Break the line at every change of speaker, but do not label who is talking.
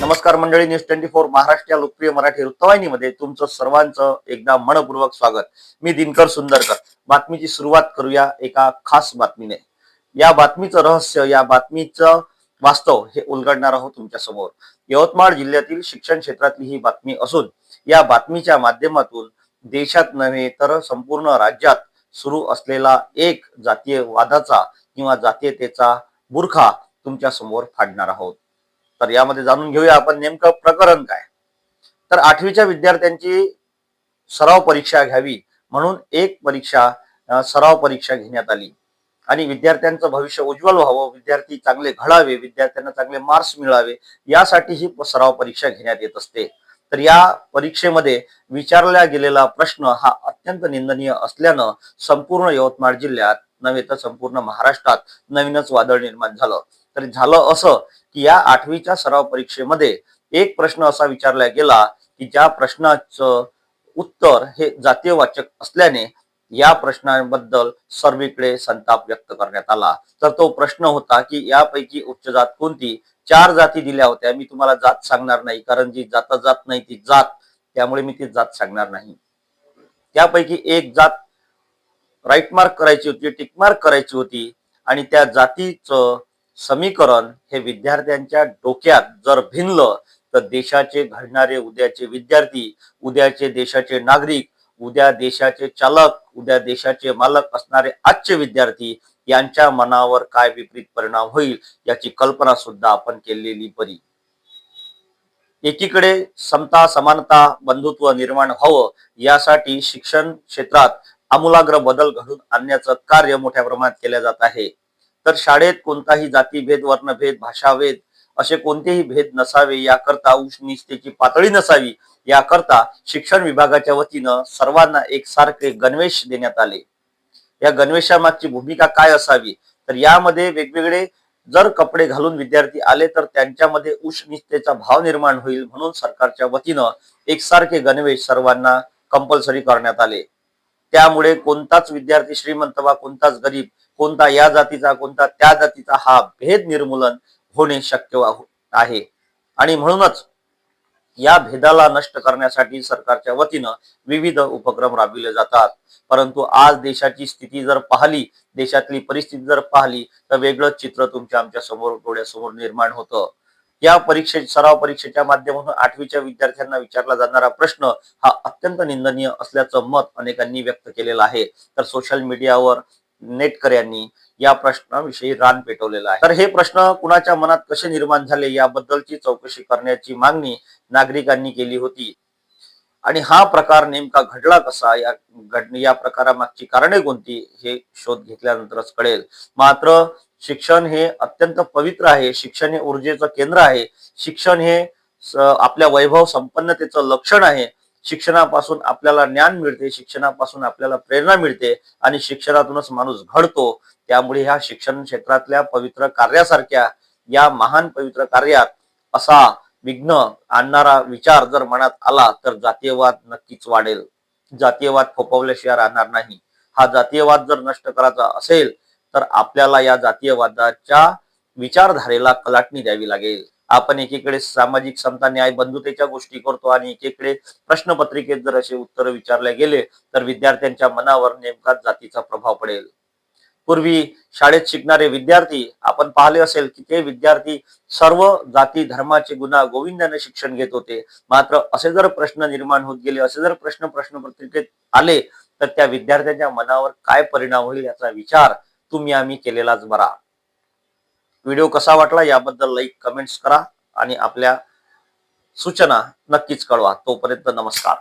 नमस्कार मंडळी news twenty four Maharashtra या लोकप्रिय मराठी वृत्तवाहिनीमध्ये तुमचं सर्वांचं एकदा मनपूर्वक स्वागत. मी दिनकर सुंदरकर. बातमीची सुरुवात करूया एका खास बातमीने. या बातमीचं रहस्य या बातमीचं वास्तव हे उलगडणार आहोत तुमच्यासमोर. यवतमाळ जिल्ह्यातील शिक्षण क्षेत्रातली ही बातमी असून या बातमीच्या माध्यमातून देशात नव्हे तर संपूर्ण राज्यात सुरू असलेला एक जातीय वादाचा किंवा जातीयतेचा बुरखा तुमच्यासमोर फाडणार आहोत. तर यामध्ये जाणून घेऊया आपण नेमकं प्रकरण काय. तर आठवीच्या विद्यार्थ्यांची सराव परीक्षा घ्यावी म्हणून एक परीक्षा सराव परीक्षा घेण्यात आली. आणि विद्यार्थ्यांचं भविष्य उज्ज्वल व्हावं विद्यार्थी चांगले घडावे विद्यार्थ्यांना चांगले मार्क्स मिळावे यासाठी ही सराव परीक्षा घेण्यात येत असते. तर या परीक्षेमध्ये विचारला गेलेला प्रश्न हा अत्यंत निंदनीय असल्यानं संपूर्ण यवतमाळ जिल्ह्यात नव्हे तर संपूर्ण महाराष्ट्रात नवीनच वादळ निर्माण झालं. तर झालं असं की या आठवीच्या सराव परीक्षेमध्ये एक प्रश्न असा विचारला गेला की ज्या प्रश्नाचं उत्तर हे जातीयवाचक असल्याने या प्रश्नाबद्दल सर्वीकडे संताप व्यक्त करण्यात आला. तर तो प्रश्न होता की यापैकी उच्च जात कोणती? चार जाती दिल्या होत्या. मी तुम्हाला जात सांगणार नाही कारण जी जाता जात नाही ती जात. त्यामुळे मी ती जात सांगणार नाही. त्यापैकी एक जात राईट मार्क करायची होती टिक मार्क करायची होती. आणि त्या जातीचं समीकरण हे विद्यार्थ्यांच्या डोक्यात जर भिनलं तर देशाचे घडणारे उद्याचे विद्यार्थी उद्याचे देशाचे नागरिक उद्या देशाचे चालक उद्या देशाचे मालक असणारे आजचे विद्यार्थी यांच्या मनावर काय विपरीत परिणाम होईल याची कल्पना सुद्धा आपण केलेली बरी. एकीकडे समता समानता बंधुत्व निर्माण व्हावं यासाठी शिक्षण क्षेत्रात आमूलाग्र बदल घडून आणण्याचं कार्य मोठ्या प्रमाणात केलं जात आहे. तर शाळेत कोणताही जातीभेद वर्णभेद भाषाभेद असे कोणतेही भेद नसावे याकरता उष्णिष्ठेची पातळी नसावी याकरता शिक्षण विभागाच्या वतीनं सर्वांना एकसारखे गणवेश देण्यात आले. या गणवेशामागची भूमिका काय असावी? तर यामध्ये वेगवेगळे जर कपडे घालून विद्यार्थी आले तर त्यांच्यामध्ये उष्णिष्ठेचा भाव निर्माण होईल म्हणून सरकारच्या वतीनं एकसारखे गणवेश सर्वांना कंपल्सरी करण्यात आले. त्यामुळे कोणताच विद्यार्थी श्रीमंत वा कोणताच गरीब कोणता या जातीचा कोणता त्या जातीचा हा भेद निर्मूलन होणे शक्य हो- आहे. आणि म्हणूनच या भेदाला नष्ट करण्यासाठी सरकारच्या वतीनं विविध उपक्रम राबविले जातात. परंतु आज देशाची स्थिती जर पाहिली देशातली परिस्थिती जर पाहिली तर वेगळंच चित्र तुमच्या आमच्यासमोर डोळ्यासमोर निर्माण होतं. या परीक्षे सराव परीक्षेच्या माध्यमातून आठवीच्या विद्यार्थ्यांना विचारला जाणारा प्रश्न हा अत्यंत निंदनीय असल्याचं मत अनेकांनी व्यक्त केलेलं आहे. तर सोशल मीडियावर नेटकऱ्यांनी या प्रश्नाविषयी रान पेटवलेलं आहे. तर हे प्रश्न कुणाच्या मनात कसे निर्माण झाले याबद्दलची चौकशी करण्याची मागणी नागरिकांनी केली होती. आणि हा प्रकार नेमका घडला कसा? या घड या प्रकारामागची कारणे कोणती? हे शोध घेतल्यानंतरच कळेल. मात्र शिक्षण हे अत्यंत पवित्र आहे. शिक्षण हे ऊर्जेचं केंद्र आहे. शिक्षण हे आपल्या वैभव संपन्नतेचं लक्षण आहे. शिक्षणापासून आपल्याला ज्ञान मिळते. शिक्षणापासून आपल्याला प्रेरणा मिळते आणि शिक्षणातूनच माणूस घडतो. त्यामुळे ह्या शिक्षण क्षेत्रातल्या पवित्र कार्यासारख्या या महान पवित्र कार्यात असा विघ्न आणणारा विचार जर मनात आला तर जातीयवाद नक्कीच वाढेल. जातीयवाद फोपवल्याशिवाय राहणार नाही. हा जातीयवाद जर नष्ट करायचा असेल तर आपल्याला या जातीयवादाच्या विचारधारेला कलाटणी द्यावी लागेल. आपण एकीकडे सामाजिक समता न्याय बंधुतेच्या गोष्टी करतो आणि एकीकडे प्रश्नपत्रिकेत जर असे उत्तर विचारले गेले तर विद्यार्थ्यांच्या मनावर नेमकाच जातीचा प्रभाव पडेल. पूर्वी शाळेत शिकणारे विद्यार्थी आपण पाहिले असेल की ते विद्यार्थी सर्व जाती धर्माचे गुन्हा गोविंदाने शिक्षण घेत होते. मात्र असे जर प्रश्न निर्माण होत गेले असे जर प्रश्न प्रश्नपत्रिकेत आले तर त्या विद्यार्थ्यांच्या मनावर काय परिणाम होईल याचा विचार तुम्ही आम्ही केलेलाच बरा. व्हिडिओ कसा वाटला याबद्दल लाईक कमेंट्स करा आणि आपल्या सूचना नक्कीच कळवा. तोपर्यंत नमस्कार.